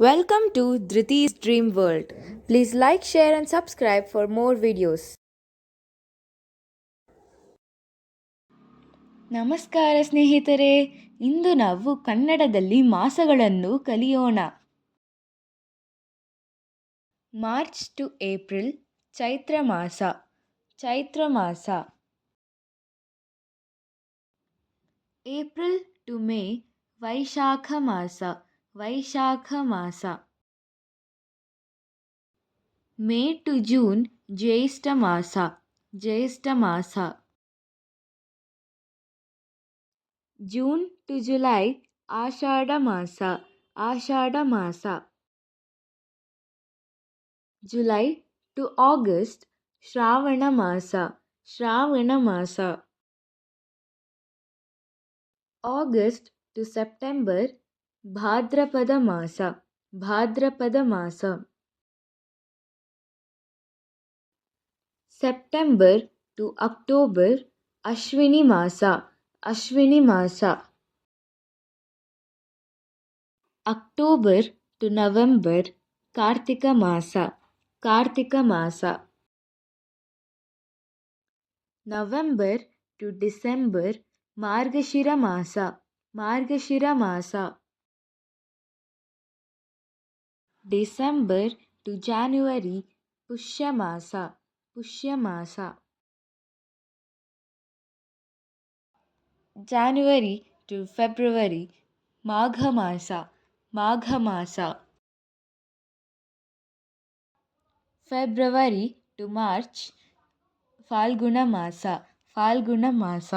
Welcome to Dhriti's Dream World. Please like, share, and subscribe for more videos. ನಮಸ್ಕಾರ ಸ್ನೇಹಿತರೆ ಇಂದು ನಾವು ಕನ್ನಡದಲ್ಲಿ ಮಾಸಗಳನ್ನು ಕಲಿಯೋಣ ಮಾರ್ಚ್ ಟು ಏಪ್ರಿಲ್ ಚೈತ್ರ ಮಾಸ ಚೈತ್ರ ಮಾಸ ಏಪ್ರಿಲ್ ಟು ಮೇ ವೈಶಾಖ ಮಾಸ वैशाखमास। May to June ज्येष्ठमास ज्येष्ठमास। June to July July to July to August श्रावणमास श्रावणमास। August to September Bhadrapad mass Bhadrapad mass September to October, Ashwini mass Ashwini mass. October to November, Kartik mass Kartik mass. November to December, मार्गशिरा मास, मार्गशिरा मासा। December to January पुष्यमास पुष्यमास January to February माघमास माघमास February to March फाल्गुणमास फाल्गुणमास